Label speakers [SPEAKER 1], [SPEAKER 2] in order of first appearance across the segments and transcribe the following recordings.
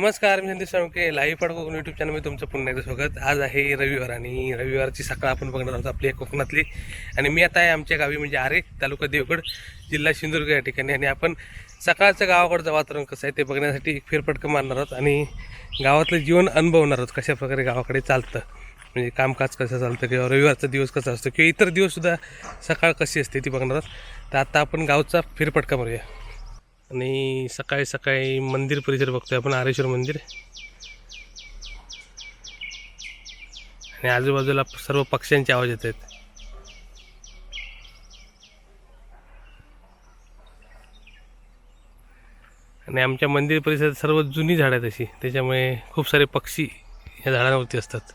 [SPEAKER 1] नमस्कार मी संदेश साळुंके लाईव्ह पाड कोकण यूट्यूब चॅनलमध्ये तुमचं पुन्हा एकदा स्वागत. आज आहे रविवार आणि रविवारची सकाळ आपण बघणार आहोत आपली कोकणातली. आणि मी आता आहे आमच्या गावी म्हणजे आरे तालुका देवगड जिल्हा सिंधुदुर्ग या ठिकाणी. आणि आपण सकाळचं गावाकडचं वातावरण कसं आहे ते बघण्यासाठी एक फेरफटकं मारणार आहोत आणि गावातलं जीवन अनुभवणार आहोत कशा प्रकारे गावाकडे चालतं. म्हणजे कामकाज कसं चालतं किंवा रविवारचा दिवस कसा असतो किंवा इतर दिवससुद्धा सकाळ कशी असते ती बघणार आहोत. तर आता आपण गावचा फेरफटका मारूया. आणि सकाळी सकाळी मंदिर परिसर बघतोय आपण आरेश्वर मंदिर. आणि आजूबाजूला सर्व पक्ष्यांचे आवाज येत आहेत. आणि आमच्या मंदिर परिसरात सर्व जुनी झाडं आहेत अशी त्याच्यामुळे खूप सारे पक्षी या झाडांवरती असतात.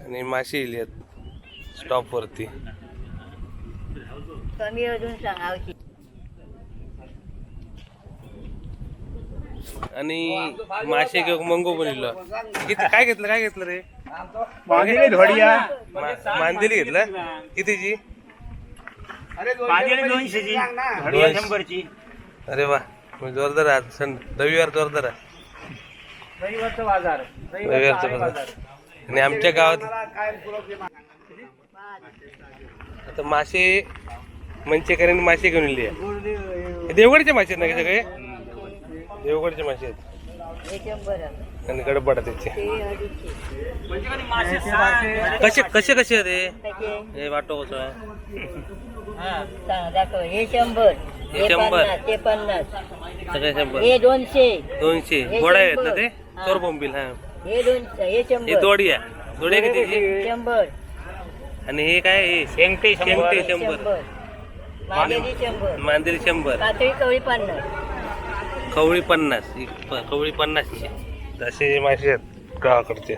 [SPEAKER 1] आणि माशी येईल आहेत स्टॉपवरती
[SPEAKER 2] कमी अजून सांगावची
[SPEAKER 1] आणि मासे किंवा मंगो बनवलं किती काय घेतलं काय घेतलं रे?
[SPEAKER 3] मांदिली धोडिया.
[SPEAKER 1] मा- मांदेली घेतलं? कितीची?
[SPEAKER 3] दोनशेची. शंभरची.
[SPEAKER 1] अरे वा मग जोरदार आहे आज. सण रविवार जोरदार आहे.
[SPEAKER 3] रविवारचा बाजार.
[SPEAKER 1] रविवारचा बाजार. आणि आमच्या गावात आता मासे मंचेकरांनी मासे घेऊन हे देवगडचे मासे आहेत ना हे सगळे? देवगडचे मासे आहेत. आणि गडबड त्याचे कसे कसे कसे आहेत हे? वाटो कसं
[SPEAKER 2] दाखव हे शंभर.
[SPEAKER 1] हे शंभर.
[SPEAKER 2] ते पन्नास
[SPEAKER 1] सगळे शंभर.
[SPEAKER 2] हे दोनशे.
[SPEAKER 1] दोनशे घोडा आहेत ना. ते. चोर बोंबील हा.
[SPEAKER 2] हे दोनशे हे शंभर
[SPEAKER 1] दोडी आहे. दोडी कितीची?
[SPEAKER 2] शंभर.
[SPEAKER 1] आणि हे काय हे
[SPEAKER 3] शेंगटे
[SPEAKER 1] शेंगटे शंभर.
[SPEAKER 2] मांदेली शंभर.
[SPEAKER 1] मांदेली शंभर.
[SPEAKER 2] पातळी कवळी पन्नास.
[SPEAKER 1] खवळी पन्नास. ही प- पन्नासची तसे मासे आहेत गावाकडचे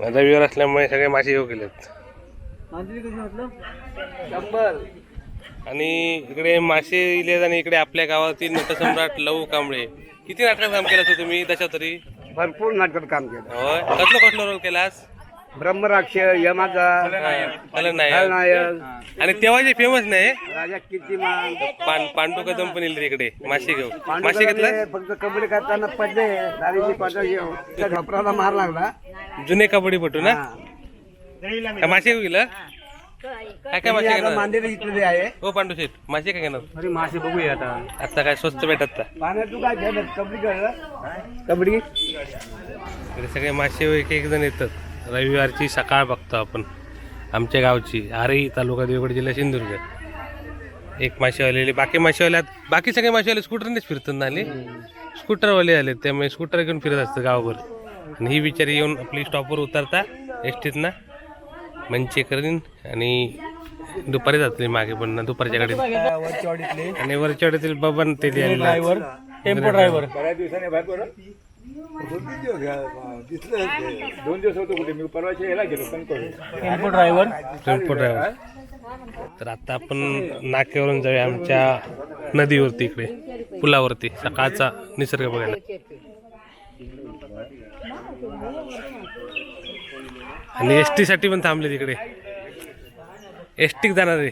[SPEAKER 1] रविवार असल्यामुळे सगळे मासे येऊ गेलेत. आणि इकडे मासे इले आणि इकडे आपल्या गावातील नटसम्राट लव कांबळे. किती नाटकात काम केलं होतं तुम्ही तशा तरी?
[SPEAKER 3] भरपूर नाटकात काम केलं.
[SPEAKER 1] होय. कसलं कसलं रोल केलास?
[SPEAKER 3] ब्रह्मराक्ष यमाचा
[SPEAKER 1] खलनायक. आणि तेव्हा जे फेमस नाही
[SPEAKER 3] राजा कीर्तिमान.
[SPEAKER 1] पान पांडू कदम पण येईल इकडे. मासे घेऊ मासे घेतला?
[SPEAKER 3] फक्त कबड्डी करताना पडले. दारीची त्या मार लागला.
[SPEAKER 1] जुने कबड्डी पटू ना. काय मासे घेऊ गेला? काय काय मासे घेणार?
[SPEAKER 3] इथले आहे.
[SPEAKER 1] हो पांडू शेठ. मासे काय घेणार?
[SPEAKER 3] अरे मासे बघूया आता.
[SPEAKER 1] आता काय स्वस्त भेटत का?
[SPEAKER 3] पाण्यात तू काय खेळत कबड्डी खेळलं कबड्डी?
[SPEAKER 1] इकडे सगळे मासे एक एक जण येतात. रविवारची सकाळ बघतो आपण. आमच्या गावची आरे तालुका देवगड जिल्हा सिंधुदुर्ग. एक मासेवाले आले. बाकी मासेवाले आत- बाकी सगळे मासेवाले स्कूटरनेच फिरतात ना आले? स्कूटरवाले आले त्यामुळे स्कूटर घेऊन फिरत असतं गावभर. आणि ही बिचारी येऊन आपली स्टॉपवर उतरता एस टीतनं मंचे करीन आणि दुपारी जातली मागे पण दुपारच्या गाडीत. आणि वरच्या गाडीतील बबन ते ड्रायव्हर टेम्पो ड्रायव्हर
[SPEAKER 3] बऱ्याच दिवसाने बाहेर पडलं दिसलं दोन दिवस होतो कुठे? मी परवाच्या यायला गेलो पण
[SPEAKER 1] टेम्पो ड्रायव्हर टेम्पो ड्रायव्हर तर आता आपण नाक्यावरून जाऊया आमच्या नदीवरती इकडे पुलावरती सकाळचा निसर्ग बघायला. आणि एस टी साठी पण थांबले तिकडे. एस टीक जाणार आहे.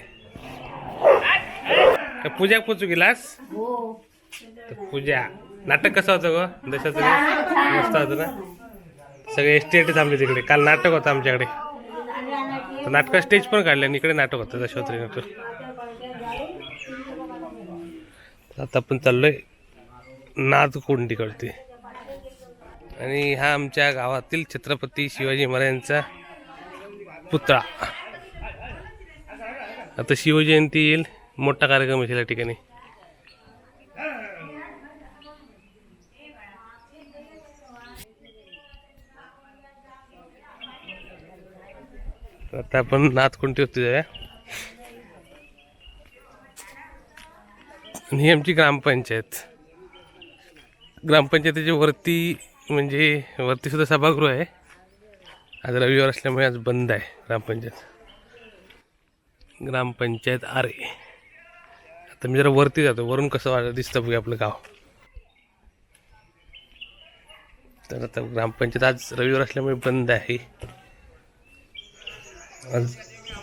[SPEAKER 1] काय पूजा पोचू गेलास तर पूजा. नाटक कसं होतं ग? दशाचं मस्त होतं ना? सगळे एस टी थांबले तिकडे. काल नाटक होतं आमच्याकडे. तर नाटक स्टेज पण काढले आणि इकडे नाटक होतं दशावत्री नाटक. आता आपण चाललोय नाद कोंडीकडते आणि हा आमच्या गावातील छत्रपती शिवाजी महाराजांचा पुतळा. आता शिवजयंती येईल मोठा कार्यक्रम असेल या ठिकाणी. तर आता आपण नात कोणती होती जाऊया आणि ही आमची ग्रामपंचायत. ग्रामपंचायतीच्या वरती म्हणजे वरतीसुद्धा सभागृह आहे. आज रविवार असल्यामुळे आज बंद आहे ग्रामपंचायत. ग्रामपंचायत आरे. आता मी जरा वरती जातो. वरून कसं वाटत दिसतं बघूया आपलं गाव. तर आता ग्रामपंचायत आज रविवार असल्यामुळे बंद आहे.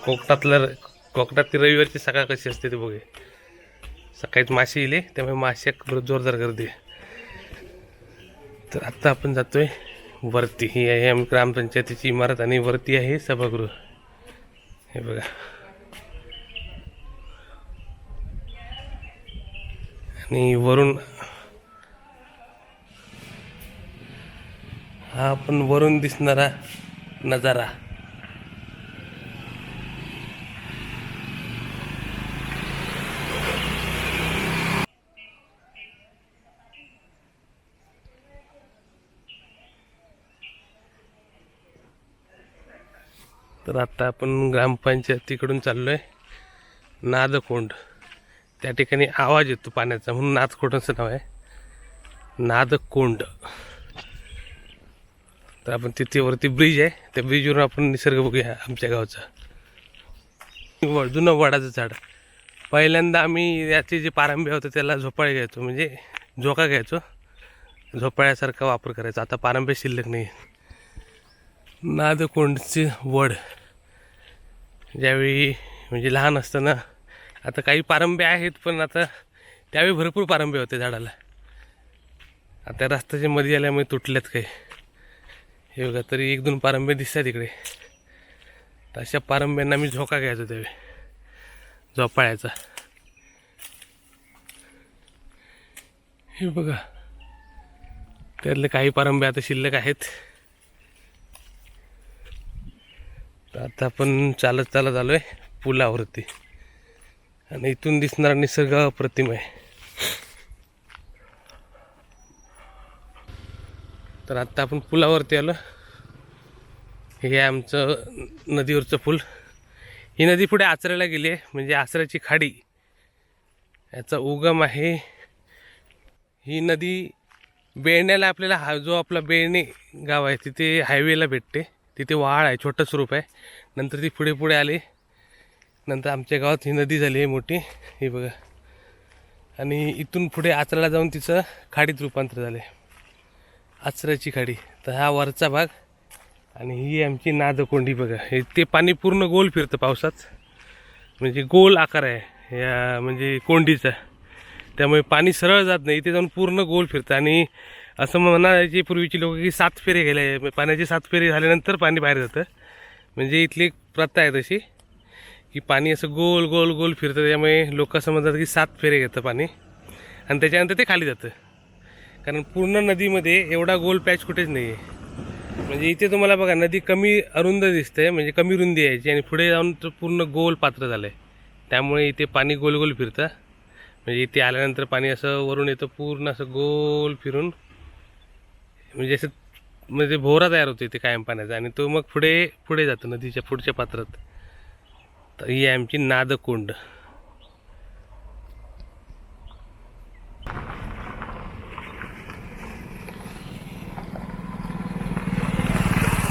[SPEAKER 1] कोकणातलं कोकणातली रविवारची सकाळ कशी असते ते बघे सकाळीच मासे येले त्यामुळे माश्याक जोरदार गर्दी तर आत्ता आपण जातोय वरती. ही आहे आम्ही ग्रामपंचायतीची इमारत आणि वरती आहे सभागृह. हे बघा. आणि वरून हा आपण वरून दिसणारा नजारा. तर आता आपण ग्रामपंचायतीकडून चाललो आहे नादकोंड. त्या ठिकाणी आवाज येतो पाण्याचा म्हणून नादकोंडाचं नाव आहे. नादकोंड. तर आपण तिथे वरती ब्रिज आहे. त्या ब्रिजवरून आपण निसर्ग बघूया आमच्या गावचा. व- जुनं वडाचं झाड. पहिल्यांदा आम्ही याचे जे पारंब्या होते त्याला झोपाळे घ्यायचो म्हणजे झोका घ्यायचो. झोपाळ्यासारखा वापर करायचा. आता पारंब्या शिल्लक नाही नादकोंडचे वड. ज्यावेळी म्हणजे लहान असताना आता काही पारंबे आहेत पण आता त्यावेळी भरपूर पारंबे होते झाडाला. आता रस्त्याच्या मध्ये आल्यामुळे तुटल्यात काही. हे बघा तरी एक दोन पारंबे दिसतात इकडे. तर अशा पारंब्यांना मी झोका घ्यायचो त्यावेळी. झोपाळ्याचा. हे बघा. त्यातले काही पारंबे आता शिल्लक आहेत. तर आता आपण चालत चालत आलो आहे पुलावरती. आणि इथून दिसणारा निसर्ग अप्रतिम आहे. तर आत्ता आपण पुलावरती आलो. हे आमचं नदीवरचं पूल. ही नदी पुढे आचऱ्याला गेली आहे म्हणजे आचऱ्याची खाडी. याचा उगम आहे. ही नदी बेळण्याला आपल्याला हा जो आपला बेळणे गाव आहे तिथे हायवेला भेटते. तिथे वाळ आहे छोटं स्वरूप आहे. नंतर ती पुढे पुढे आली. नंतर आमच्या गावात ही नदी झाली आहे मोठी. ही बघा. आणि इथून पुढे आचऱ्याला जाऊन तिचं खाडीत रूपांतर झाले आचऱ्याची खाडी. तर हा वरचा भाग. आणि ही आमची नादकोंडी बघा. हे ते पाणी पूर्ण गोल फिरतं पावसात. म्हणजे गोल आकार आहे. या म्हणजे कोंडीचा. त्यामुळे पाणी सरळ जात नाही. इथे जाऊन पूर्ण गोल फिरतं. आणि असं म्हणायची पूर्वीची लोक की सात फेरे गेले. पाण्याची सात फेरे झाल्यानंतर पाणी बाहेर जातं. म्हणजे इथली एक प्रथा आहे तशी की पाणी असं गोल गोल गोल फिरतं. त्यामुळे लोक समजतात की सात फेरे घेतं पाणी. आणि त्याच्यानंतर ते खाली जातं. कारण पूर्ण नदीमध्ये एवढा गोल पॅच कुठेच नाही आहे म्हणजे इथे तुम्हाला बघा नदी कमी अरुंद दिसते म्हणजे कमी रुंदी यायची. आणि पुढे जाऊन पूर्ण गोल पात्र झालं आहे त्यामुळे इथे पाणी गोल गोल फिरतं. म्हणजे इथे आल्यानंतर पाणी असं वरून येतं पूर्ण असं गोल फिरून म्हणजे असं म्हणजे भोवरा तयार होतो इथे कायम पाण्याचा. आणि तो मग पुढे पुढे जातो नदीच्या पुढच्या पात्रात. तर ही आहे आमची नादकुंड.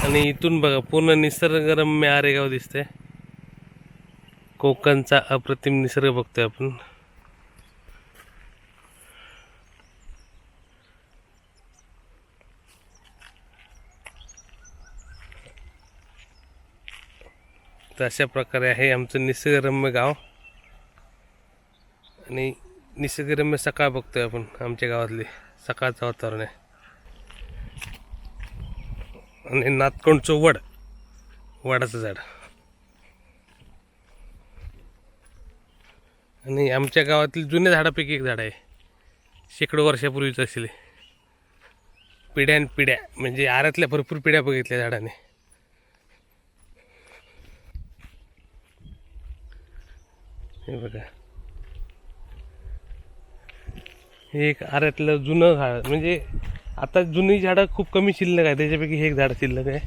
[SPEAKER 1] आणि इथून बघा पूर्ण निसर्गरम्य आरेगाव दिसतंय. कोकणचा अप्रतिम निसर्ग बघतोय आपण. तर अशा प्रकारे आहे आमचं निसर्गरम्य गाव. आणि निसर्गरम्य सकाळ बघतोय आपण आमच्या गावातले सकाळचं वातावरण आहे. आणि नातकोंडचं वड वडाचं झाड. आणि आमच्या गावातील जुन्या झाडापैकी एक झाड आहे. शेकडो वर्षापूर्वीच असेल. पिढ्यान पिढ्या म्हणजे आरातल्या भरपूर पिढ्या बघितल्या झाडाने. हे बघा. हे एक आऱ्यातलं जुनं झाड म्हणजे आता जुनी झाडं खूप कमी शिल्लक आहे त्याच्यापैकी हे एक झाड शिल्लक आहे.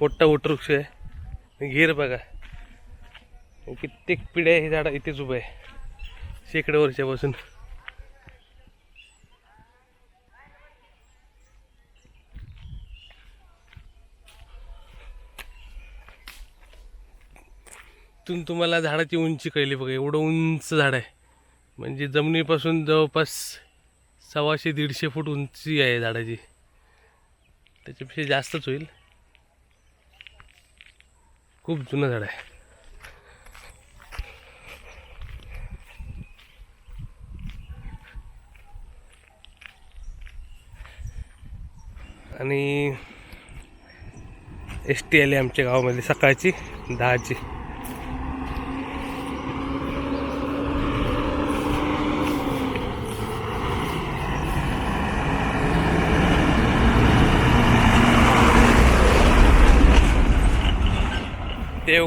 [SPEAKER 1] मोठा वटवृक्ष आहे. घेर बघा. कित्येक पिढ्या हे झाड इथेच उभं आहे. शेकडो वर्षापासून. इथून तुम्हाला झाडाची उंची कळली बघा एवढं उंच झाड आहे. म्हणजे जमिनीपासून जवळपास सव्वाशे दीडशे फूट उंची आहे झाडाची. त्याच्यापेक्षा जास्तच होईल. खूप जुनं झाड आहे. आणि एस टी आली आमच्या गावामध्ये सकाळची दहाची.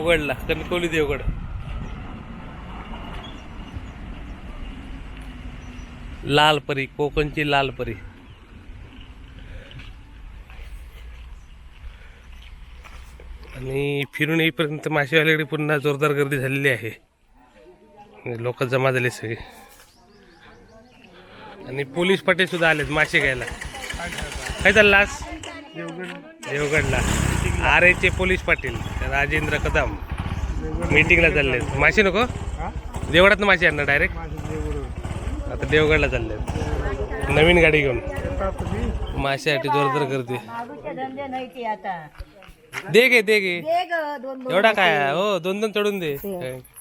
[SPEAKER 1] उघडला. कणकवली देवगड लाल परी कोकणची लाल परी आणि फिरून येईपर्यंत मासेवाल्याकडे पुन्हा जोरदार गर्दी झालेली आहे. लोक जमा झाले सगळे. आणि पोलीस पाटील सुद्धा आलेत मासे घ्यायला. काय चाललास देवगडला. आर एचे पोलीस पाटील राजेंद्र कदम. मीटिंगला चालले मासे नको? देवगडात मासे आणणार डायरेक्ट आता देवगडला चालले नवीन गाडी घेऊन. माशासाठी जोरदार गर्दी. दे गे दे गे
[SPEAKER 2] दे ग दोन दोन
[SPEAKER 1] एवढा काय हो दोन दोन चढून दे.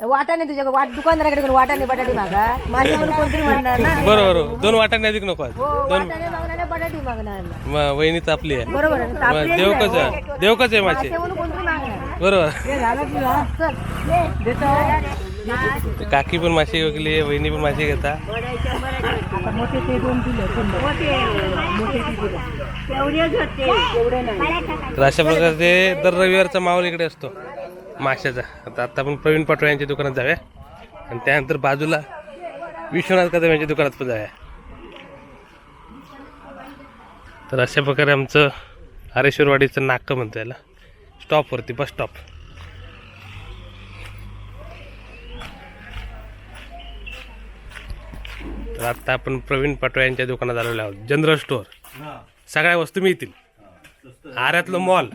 [SPEAKER 2] वाटाणे तुझ्या वाट दुकानदाराकडे वाटाणे बटाटे मागा माझ्या कोणतरी म्हणणार ना
[SPEAKER 1] बरोबर. दोन वाटाणे अधिक नको.
[SPEAKER 2] हो
[SPEAKER 1] दोन
[SPEAKER 2] वाटाणे मागणारे बटाटे मागणार ना.
[SPEAKER 1] म- वहिनी तापली आहे
[SPEAKER 2] बरोबर आहे ना?
[SPEAKER 1] मग
[SPEAKER 2] आपली
[SPEAKER 1] देवकच आहे देवकच आहे
[SPEAKER 2] कोणतरी मागणार
[SPEAKER 1] बरोबर
[SPEAKER 2] हे झालं की हा? चल ये. देतो.
[SPEAKER 1] ते काकी पण मासे विकली वहिनी पण मासे घेता
[SPEAKER 2] आता मोठे ते दोन दिले मोठे. मोठे ते दिले.
[SPEAKER 1] तर अशा प्रकारचे दर रविवारचा माहोल इकडे असतो माशाचा. आता आता आपण प्रवीण पाटोळे यांच्या दुकानात जाऊया. आणि त्यानंतर बाजूला विश्वनाथ कदम यांच्या दुकानात पण जाऊया. तर अशा प्रकारे आमचं आरेश्वरवाडीचं नाकं म्हणतो याला. स्टॉपवरती बस स्टॉप तर आता आपण प्रवीण पाटोळे यांच्या दुकानात आलेलो आहोत. General store. सगळ्या वस्तू मिळतील. आऱ्यातलं मॉल.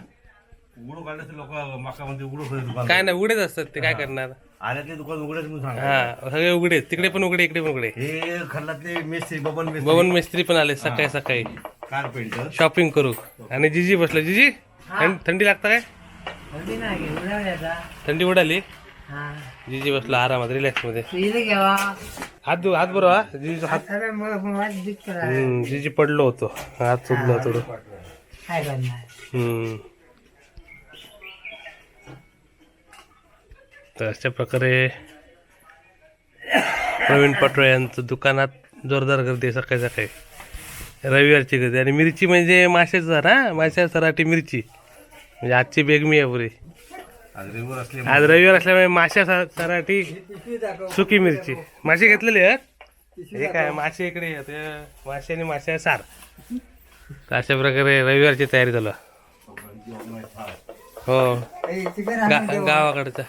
[SPEAKER 1] काय नाही उघडेच असतात ते काय करणार?
[SPEAKER 4] आल्यातले दुकान उघडेच म्हणून सांगा
[SPEAKER 1] हा सगळे उघडे. तिकडे पण उघडे इकडे पण उघडे.
[SPEAKER 4] हे खल्लातले मेस्त्री बबन मेस्त्री.
[SPEAKER 1] पण आले सकाळी सकाळी.
[SPEAKER 4] कारपेंटर.
[SPEAKER 1] शॉपिंग करू. आणि जिजी बसलं. जिजी थंड- थंडी लागतं काय? थंडी उडाली? जिजी बसला आरामात रिलॅक्समध्ये. हात दु हात बरोबर हा जिजी हात हम्म, जिजी पडलो होतो. हात चुकलो थोडं. हम्म. तर अशा प्रकारे प्रवीण पाटोळे यांचं दुकानात जोरदार गर्दी आहे सकाळी सकाळी. रविवारची गर्दी. आणि मिरची म्हणजे माशाचा ना माशा सराठी मिरची. म्हणजे आजची बेगमी आहे पुरी.
[SPEAKER 4] आज
[SPEAKER 1] रविवार असल्यामुळे माशा सराठी सुकी मिरची. मासे घेतलेले आहेत? हे काय मासे इकडे मासे आणि मासे सार. अशा प्रकारे रविवारची तयारी आहे. हो. गावाकडचा.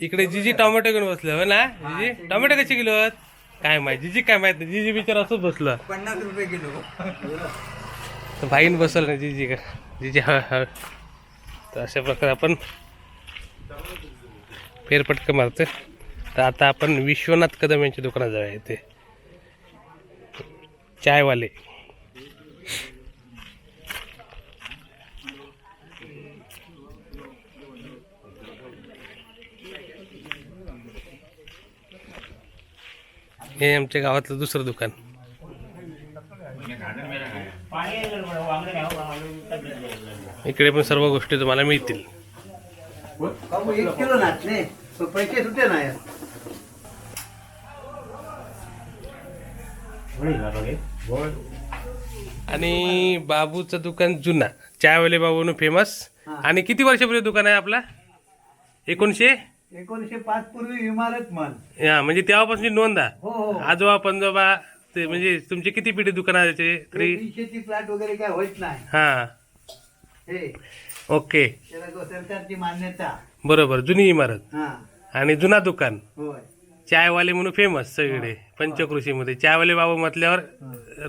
[SPEAKER 1] इकडे जिजी टोमॅटो घेऊन बसलो हो ना जिजी? टोमॅटो कसे किलो? काय माहिती जिजी काय माहीत नाही जिजी बिचार असंच बसलो.
[SPEAKER 3] पन्नास रुपये किलो.
[SPEAKER 1] भाईन बसल ना जिजी का जिजी हा हा तर अशा प्रकारे आपण फेरपटकं मारतो तर आता आपण विश्वनाथ कदम यांच्या दुकानात जाऊया इथे. चायवाले. हे आमच्या गावातलं दुसरं दुकान. इकडे पण सर्व गोष्टी तुम्हाला मिळतील.
[SPEAKER 3] पैसे सुटे
[SPEAKER 1] आणि बाबूचं दुकान जुना. चायवाले बाबून फेमस आणि किती वर्षापूर्वी दुकान आहे आपला? एकोणीशे
[SPEAKER 3] एकोणीशे पाच पूर्वी इमारत मन
[SPEAKER 1] हा म्हणजे तेव्हापासून नोंद आहे.
[SPEAKER 3] हो हो.
[SPEAKER 1] आजोबा पंजोबा ते म्हणजे तुमची किती पिढी तरी
[SPEAKER 3] तीनशेची फ्लॅट वगैरे काय होत नाही.
[SPEAKER 1] हे. ओके.
[SPEAKER 3] सरकारची मान्यता.
[SPEAKER 1] बरोबर जुनी इमारत.
[SPEAKER 3] हा.
[SPEAKER 1] आणि जुना दुकान.
[SPEAKER 3] होय.
[SPEAKER 1] चायवाले म्हणून फेमस सगळीकडे पंचकृषीमध्ये. चायवाले बाबू म्हटल्यावर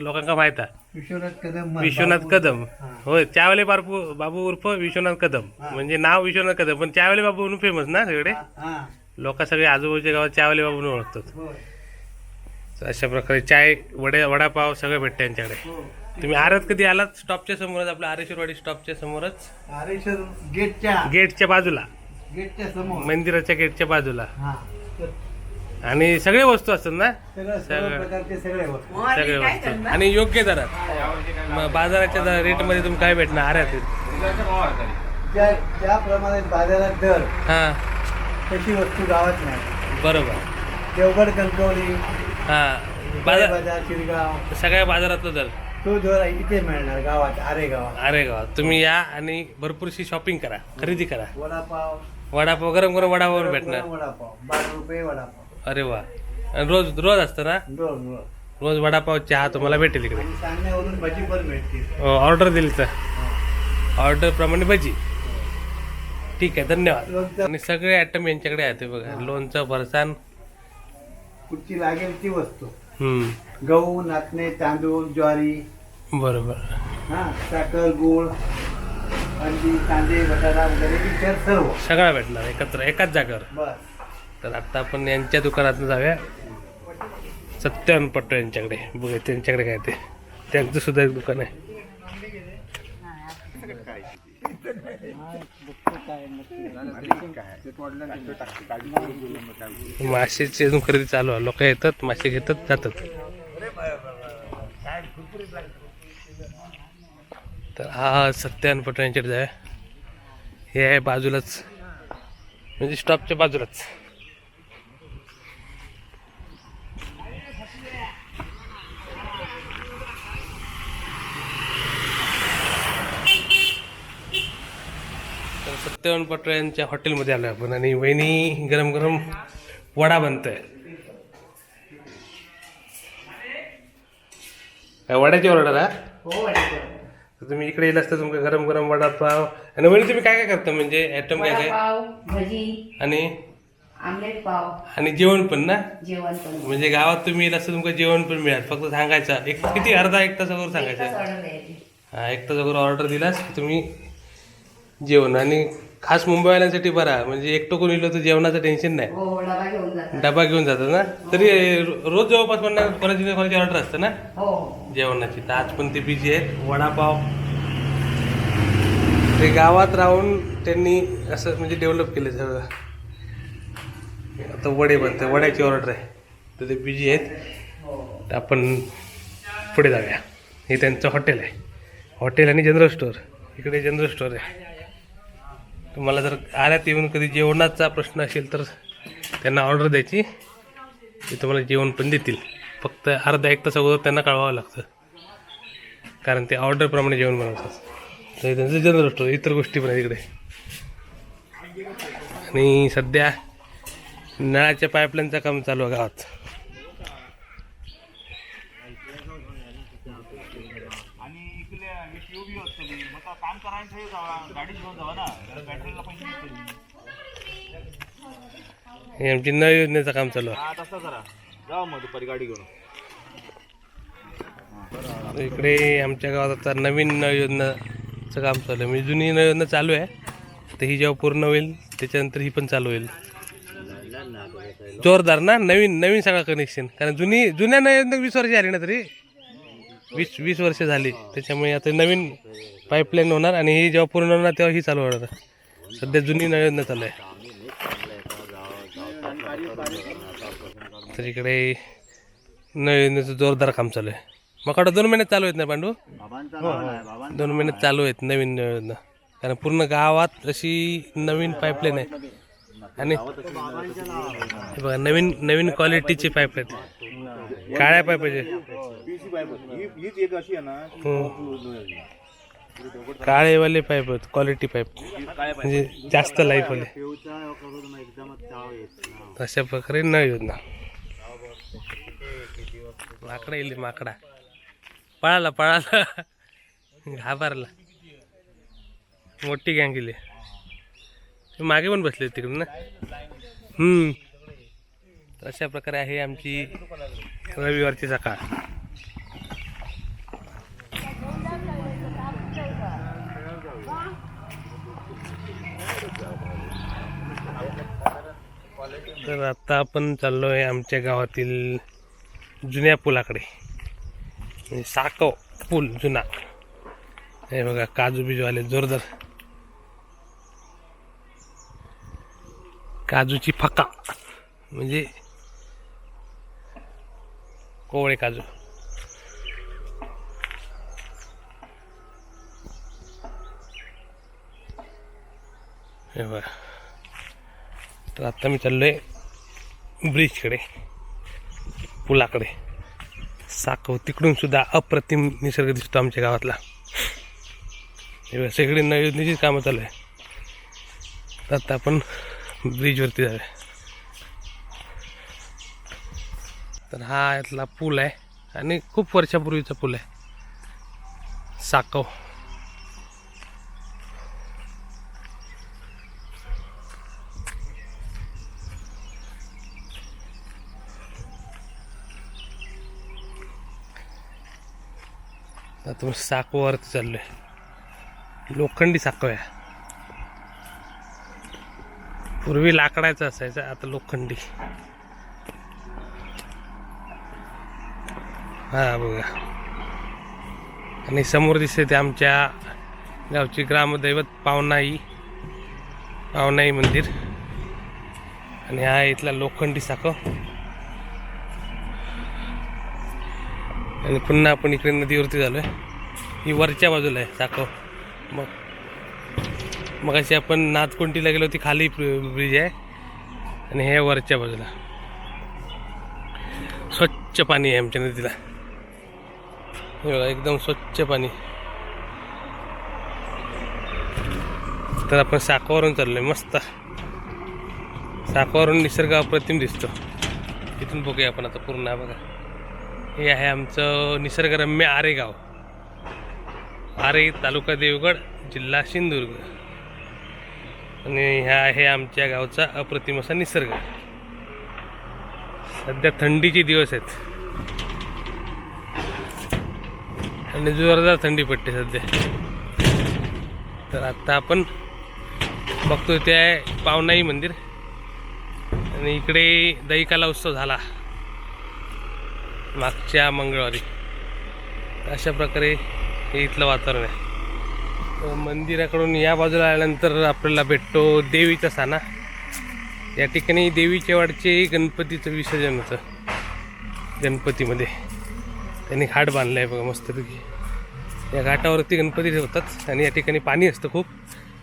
[SPEAKER 1] लोकांना माहीत आहे.
[SPEAKER 3] विश्वनाथ कदम.
[SPEAKER 1] विश्वनाथ कदम.
[SPEAKER 3] हा.
[SPEAKER 1] होय चावले बापू बाबू उर्फ विश्वनाथ कदम. म्हणजे नाव विश्वनाथ कदम पण चावले बाबू म्हणून फेमस ना सगळे? लोक सगळे आजूबाजूच्या गावात चावले बाबू म्हणून ओळखतात अशा प्रकारे चाय वडे वडापाव सगळं भेटते यांच्याकडे.
[SPEAKER 3] हो.
[SPEAKER 1] तुम्ही आरत कधी आलात? स्टॉपच्या समोरच आपलं आरेश्वरवाडी स्टॉपच्या समोरच.
[SPEAKER 3] आरेश्वर गेटच्या.
[SPEAKER 1] गेटच्या बाजूला.
[SPEAKER 3] गेटच्या समोर.
[SPEAKER 1] मंदिराच्या गेटच्या बाजूला.
[SPEAKER 3] हा. तर
[SPEAKER 1] आणि सगळे वस्तू असतात ना?
[SPEAKER 3] सगळं सर्व प्रकारचे सगळे वस्तू.
[SPEAKER 1] सगळे वस्तू. आणि योग्य दरात. मग बाजाराच्या दर- रेटमध्ये तुम्ही काय भेटणार आऱ्यात
[SPEAKER 3] ज्या ज्याप्रमाणे बाजारात दर
[SPEAKER 1] हा.
[SPEAKER 3] तशी वस्तू गावात नाही.
[SPEAKER 1] बरोबर.
[SPEAKER 3] देवगड कणकवली
[SPEAKER 1] हा. बाजार
[SPEAKER 3] बाजार शिरगाव.
[SPEAKER 1] सगळ्या बाजारातलं दर.
[SPEAKER 3] तो दर इथे मिळणार गावात आरे गावात
[SPEAKER 1] अरे गावात तुम्ही या आणि भरपूरशी शॉपिंग करा खरेदी करा.
[SPEAKER 3] वडापाव.
[SPEAKER 1] वडापाव गरम गरम वडापाव भेटणार.
[SPEAKER 3] वडापाव बारा रुपये वडापाव.
[SPEAKER 1] अरे वा. आणि रोज रोज असतं ना?
[SPEAKER 3] रोज रोज.
[SPEAKER 1] रोज वडापाव चहा तुम्हाला भेटेल इकडे.
[SPEAKER 3] आणि सांगण्यावरून भजी पण भेटते
[SPEAKER 1] ऑर्डर दिली तर. ऑर्डर प्रमाणे भजी. ठीक आहे धन्यवाद.
[SPEAKER 3] लोणचं.
[SPEAKER 1] आणि सगळे आयटम यांच्याकडे आहेत हे बघा. लोणचं फरसाण
[SPEAKER 3] कुठची लागेल ती वस्तू. गहू नाचणे तांदूळ ज्वारी.
[SPEAKER 1] बरोबर.
[SPEAKER 3] हा साखर गुळ अंडी कांदे बटाटा वगैरे इतर सर्व.
[SPEAKER 1] सगळं भेटणार एकत्र एकाच जागेवर.
[SPEAKER 3] बस.
[SPEAKER 1] तर आता आपण यांच्या दुकानात जाऊया. सत्यावन पट्टो यांच्याकडे. बघा त्यांच्याकडे काय ते. त्यांचं सुद्धा एक दुकान आहे. मासेची अजून खरेदी चालू आहे. लोक येतात मासे घेतात जातात. तर हा सत्यान पटण्याचे आहे हे आहे बाजूलाच म्हणजे स्टॉपच्या बाजूलाच तर सत्यवन पटोळे यांच्या हॉटेलमध्ये आलो आपण आणि वहिनी गरम गरम वडा बनतोय. काय वड्याची ऑर्डर हा? तर तुम्ही इकडे येईल असता तुमका गरम गरम वडापाव आणि वहिनी तुम्ही काय काय करता? म्हणजे ॲटम काय काय?
[SPEAKER 2] पाव भजी.
[SPEAKER 1] आणि?
[SPEAKER 2] आमलेट पाव.
[SPEAKER 1] आणि जेवण पण ना?
[SPEAKER 2] जेवण पण.
[SPEAKER 1] म्हणजे गावात तुम्ही येईल असं तुमचं जेवण पण मिळाल. फक्त सांगायचं. एक किती अर्धा एक तास अगोदर सांगायचं हा एक तास अगोदर ऑर्डर दिलास तुम्ही जेवण आणि खास मुंबईवाल्यांसाठी बरा. म्हणजे एकटं कोणी इलो तर जेवणाचं टेन्शन नाही.
[SPEAKER 2] हो डबा घेऊन जातात.
[SPEAKER 1] डबा घेऊन जातात ना? तरी रो- रोज जवळपास म्हणणार कोणाची ना कोणाची ऑर्डर असतं ना?
[SPEAKER 2] हो
[SPEAKER 1] जेवणाची. तर आज पण ते बिझी आहेत. वडापाव. ते गावात राहून त्यांनी असं म्हणजे डेव्हलप केलं सगळं. आता वडे बनते वड्याची ऑर्डर आहे. तर ते बिझी आहेत. तर आपण पुढे जाऊया. हे त्यांचं हॉटेल आहे. हॉटेल आणि जनरल स्टोअर इकडे जनरल स्टोअर आहे. तुम्हाला जर आल्यात येऊन कधी जेवणाचा प्रश्न असेल तर त्यांना ऑर्डर द्यायची. ते तुम्हाला जेवण पण देतील. फक्त अर्धा एक तास अगोदर त्यांना कळवावं लागतं. कारण ते ऑर्डरप्रमाणे जेवण बनवतात. तर त्यांचं जनरल स्टोअर इतर गोष्टी पण आहेत इकडे. आणि सध्या नळाच्या पाईपलाईनचं काम चालू आहे गावात. हे आमची नळ योजनेचं काम चालू आहे. इकडे आमच्या गावात आता नवीन नळ योजनाचं काम चालू आहे. म्हणजे जुनी नळ योजना चालू आहे. तर ही जेव्हा पूर्ण होईल त्याच्यानंतर ही पण चालू होईल. जोरदार ना? नवीन नवीन सगळं कनेक्शन कारण जुनी जुन्या नळ योजना वीस वर्ष झाली ना तरी? वीस वीस वर्ष झाली. त्याच्यामुळे आता नवीन पाईपलाईन होणार आणि ही जेव्हा पूर्ण होणार तेव्हा ही चालू होणार. सध्या जुनी नळ योजना चालू आहे. तर इकडे नळ योजनेचं जोरदार काम चालू आहे. मग दोन महिन्यात चालू आहेत ना पांडू? दोन महिन्यात चालू आहेत नवीन नळ योजना कारण पूर्ण गावात अशी नवीन पाईपलाईन आहे. आणि हे बघा नवीन नवीन क्वालिटीची पाईप आहेत काळ्या
[SPEAKER 4] अशी आहे
[SPEAKER 1] काळेवाले पाईप आहेत क्वालिटी पाईप म्हणजे जास्त लाईफवाले अशा प्रकारे न योजना माकडा येईल माकडा. पळाला पळाला. घाबरला. मोठी गँग गेली मागे पण बसले तिकडे ना? हम्म. तर अशा प्रकारे आहे आमची रविवारची सकाळ. तर आता आपण चाललो आहे आमच्या गावातील जुन्या पुलाकडे. म्हणजे साकव पूल जुना. हे बघा काजू बिजू आले जोरदार. काजूची फका. म्हणजे कोवळे काजू. हे बघा. तर आता मी चाललो आहे ब्रिजकडे पुलाकडे. साखव तिकडून सुद्धा अप्रतिम निसर्ग दिसतो आमच्या गावातला. सगळी नवीन कामं चालू आहे. आता आपण ब्रिजवरती जाऊया. तर हा यातला पूल आहे आणि खूप वर्षापूर्वीचा पूल आहे. साकव आता मी चाललो चाललोय. लोखंडी साकव आहे पूर्वी लाकडाचं असायचं आता लोखंडी. हा बघा. आणि समोर दिसते ते आमच्या गावची ग्रामदैवत पावनाई पावनाई मंदिर. आणि हा इथला लोखंडी साखव आणि पुन्हा आपण इकडे नदीवरती झालो आहे ही वरच्या बाजूला आहे साखव. मग मग अशी आपण नाथकुंटीला गेलो ती खाली ब्रिज आहे. आणि हे वरच्या बाजूला. स्वच्छ पाणी आहे आमच्या नदीला. हे बघा एकदम स्वच्छ पाणी. तर आपण साकावरून चाललोय मस्त. साखवावरून निसर्ग अप्रतिम दिसतो. इथून बघूया आपण आता पूर्ण बघा. हे आहे आमचं निसर्गरम्य आरेगाव. आरे तालुका देवगड जिल्हा सिंधुदुर्ग. आणि ह्या आहे आमच्या गावचा अप्रतिम असा निसर्ग. सध्या थंडीचे दिवस आहेत. आणि जोरदार थंडी पडते सध्या. तर आत्ता आपण बघतो ते आहे पावनाई मंदिर. आणि इकडे दहीकाला उत्सव झाला. मागच्या मंगळवारी. अशा प्रकारे हे इथलं वातावरण आहे. मंदिराकडून या बाजूला आल्यानंतर आपल्याला भेटतो देवीचा साना. या ठिकाणी देवीच्या वाडचे गणपतीचं विसर्जन होतं. गणपतीमध्ये. त्यांनी घाट बांधलं आहे बघा मस्तपैकी. या घाटावरती गणपती ठेवतात आणि या ठिकाणी पाणी असतं खूप.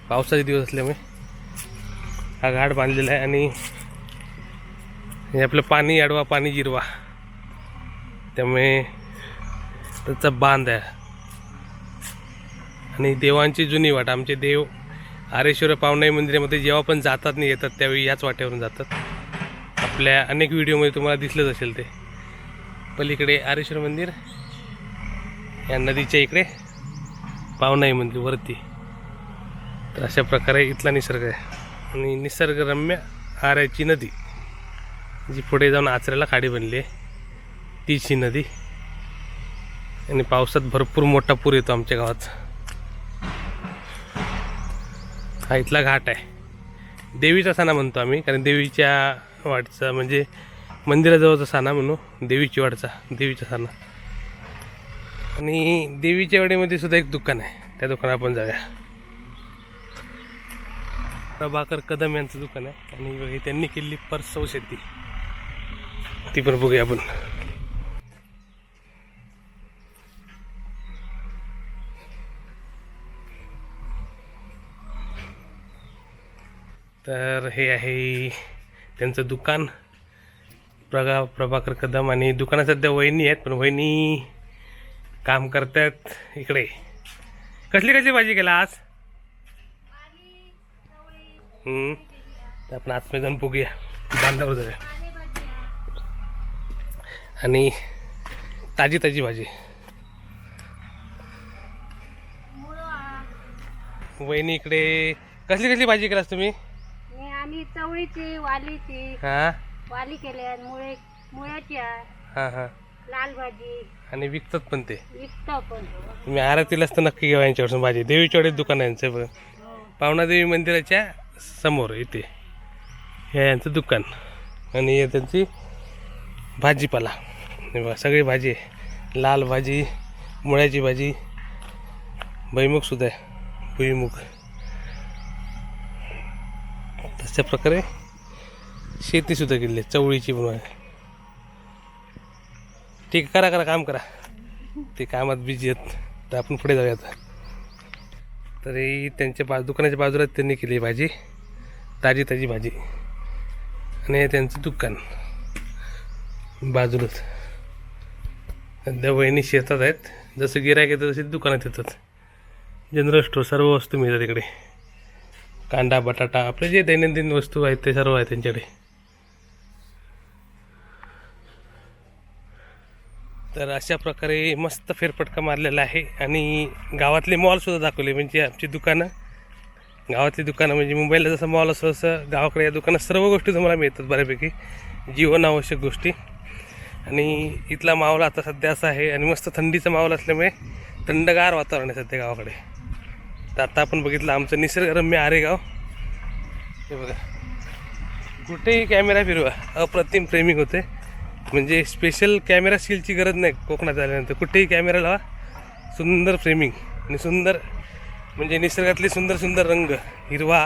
[SPEAKER 1] पावसाचे दिवस असल्यामुळे. हा घाट बांधलेला आहे आणि हे आपलं पाणी अडवा पाणी जिरवा. त्यामुळे त्याचा बांध आहे. आणि देवांची जुनी वाट आमचे देव आरेश्वर पावनाई मंदिरामध्ये जेव्हा पण जातात नाही येतात त्यावेळी याच वाट्यावरून जातात. आपल्या अनेक व्हिडिओमध्ये तुम्हाला दिसलंच असेल ते. पलीकडे आरेश्वर मंदिर या नदीच्या इकडे पावनाई मंदिर वरती. तर अशा प्रकारे इथला निसर्ग आहे. आणि निसर्गरम्य आऱ्याची नदी जी पुढे जाऊन आचऱ्याला खाडी बनली आहे. तीच ही नदी. आणि पावसात भरपूर मोठा पूर येतो आमच्या गावात हा इथला घाट आहे. देवीचा साना म्हणतो आम्ही कारण देवीच्या वाटचा म्हणजे मंदिराजवळचा साना म्हणू देवीची वाटचा देवीचा साना. आणि देवीच्या वाडीमध्ये सुद्धा एक दुकान आहे. त्या दुकानात आपण जाऊया. प्रभाकर कदम यांचं दुकान आहे. आणि त्यांनी केलेली परसव शेती. ती पण बघूया आपण. तर हे आहे त्यांचं दुकान. प्रगा प्रभाकर कदम आणि दुकानात सध्या वहिनी आहेत पण वहिनी काम करतात इकडे. कसली कसली भाजी केला आज? तर आपण आतमध्ये जाऊन बघूया. बांधावर जाऊया. आणि ताजी ताजी भाजी. वहिनी इकडे कसली कसली भाजी केलास तुम्ही?
[SPEAKER 2] आम्ही चवळीची वालीची
[SPEAKER 1] हां?
[SPEAKER 2] वाली केल्या मुळे मुळ्याची आहे,
[SPEAKER 1] हां हां.
[SPEAKER 2] लाल भाजी.
[SPEAKER 1] आणि विकतात पण ते.
[SPEAKER 2] विकतो पण.
[SPEAKER 1] तुम्ही आरतीलाच तर नक्की घेवा यांच्याकडून भाजी. देवीच्या वाडीत दुकान आहे यांचं. बघा पावनादेवी मंदिराच्या समोर इथे. हे यांचं दुकान. आणि हे त्यांची भाजीपाला. हे बघा सगळी भाजी आहे. लाल भाजी मुळ्याची भाजी. भुईमुगसुद्धा आहे. भुईमुग. अशा प्रकारे शेतीसुद्धा केली आहे. चवळीची पण आहे. ठीक आहे करा करा काम करा. ते कामात बिझी आहेत. तर आपण पुढे जाऊया आता तरी त्यांच्या बा दुकानाच्या बाजूला त्यांनी केली भाजी. ताजी ताजी भाजी. आणि त्यांचं दुकान. बाजूलाच. सध्या वहिनी शेतात आहेत. जसं गिरायक येतं तसे दुकानात येतात. जनरल स्टोर सर्व वस्तू मिळतात इकडे. कांदा बटाटा आपले जे दैनंदिन वस्तू आहेत ते सर्व आहे त्यांच्याकडे. तर अशा प्रकारे मस्त फेरफटका मारलेला आहे आणि गावातले मॉलसुद्धा दाखवले म्हणजे आमची दुकानं. गावातली दुकानं म्हणजे मुंबईला जसं मॉल असं तसं गावाकडे या दुकानात सर्व गोष्टी तुम्हाला मिळतात बऱ्यापैकी. जीवनावश्यक गोष्टी. आणि इथला माहोल आता सध्या असा आहे आणि मस्त थंडीचा माहोल असल्यामुळे थंडगार वातावरण आहे सध्या गावाकडे. तर आता आपण बघितलं आमचं निसर्गरम्य आरेगाव. हे बघा. कुठेही कॅमेरा फिरवा अप्रतिम फ्रेमिंग होते. म्हणजे स्पेशल कॅमेरा स्किलची गरज नाही कोकणात आल्यानंतर. कुठेही कॅमेरा लावा सुंदर फ्रेमिंग आणि सुंदर म्हणजे निसर्गातले सुंदर सुंदर रंग हिरवा.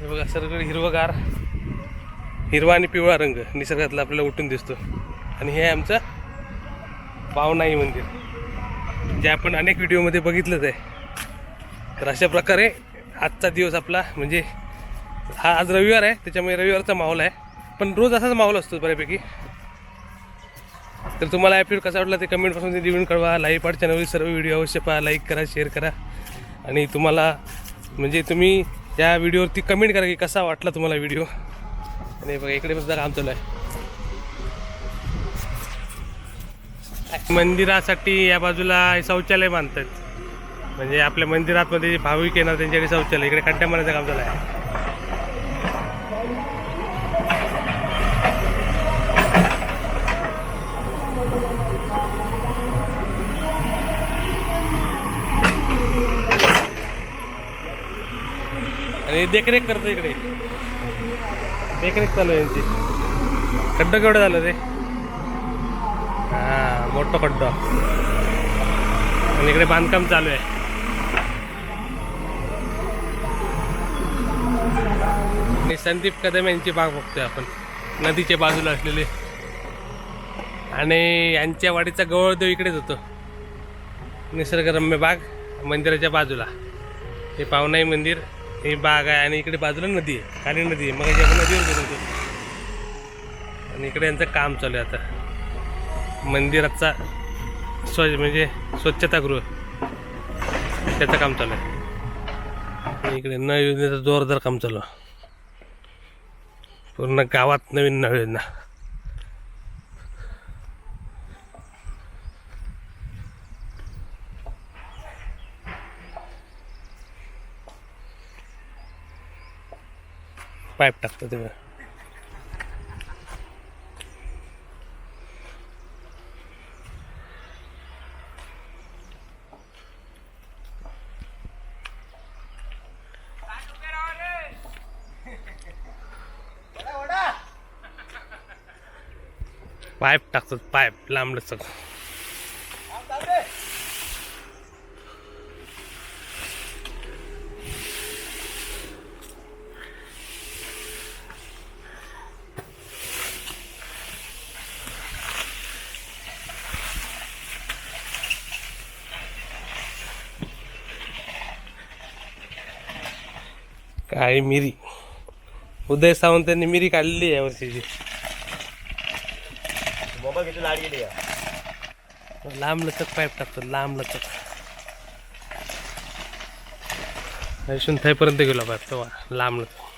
[SPEAKER 1] हे बघा सगळीकडे हिरवगार हिरवा आणि पिवळा रंग निसर्गातला आपल्याला उठून दिसतो. आणि हे आमचं पावनाई मंदिर जे आपण अनेक व्हिडिओमध्ये बघितलंच आहे. तर अशा प्रकारे आजचा दिवस आपला म्हणजे हा आज रविवार आहे त्याच्यामुळे रविवारचा माहोल आहे. पण रोज असाच माहोल असतो बऱ्यापैकी. तर तुम्हाला एपिसोड कसा वाटला ते कमेंटपासून ते लिहून कळवा. लाईव्ह पार्ट चॅनलवरील सर्व व्हिडिओ अवश्य पहा लाईक करा शेअर करा. आणि तुम्हाला म्हणजे तुम्ही या व्हिडिओवरती कमेंट करा की कसा वाटला तुम्हाला व्हिडिओ आणि बघा इकडे सुद्धा काम चालू आहे मंदिरासाठी या बाजूला शौचालय बांधतात. म्हणजे आपल्या मंदिरातमध्ये भाविक येणार त्यांच्याकडे शौचालय इकडे खड्ड्या मारण्याचं काम झालं आहे आणि देखरेख करतो इकडे. देखरेख चालू आहे यांची. खड्डं केवढं झालं रे? हा मोठं खड्डं. आणि इकडे बांधकाम चालू आहे. आणि संदीप कदम यांची बाग बघतोय आपण. नदीच्या बाजूला असलेले. आणि यांच्या वाडीचा गवळदेव इकडेच होतो. निसर्गरम्य बाग मंदिराच्या बाजूला. हे पावनाई मंदिर हे बाग आहे आणि इकडे बाजूला नदी आहे. खाली नदी आहे. मग आपण नदीवर गेलो होतो. आणि इकडे यांचं काम चालू आहे आता. मंदिराचा स्वच्छ म्हणजे स्वच्छतागृह. त्याचं काम चालू आहे. इकडे नळ योजनेचं जोरदार काम चालू पूर्ण गावात नवीन नळ योजना पाईप टाकतो तेव्हा पाईप टाकतात पाईप लांब लचक. काळी मिरी. उदय सावंतांनी मिरी काढलेली आहे या वर्षीची.
[SPEAKER 3] मोबाईल लाड गेली
[SPEAKER 1] लांब लचक पाईप टाकतो लांब लचक. इथून थायपर्यंत गेलो पाईप तेव्हा लांब लचक.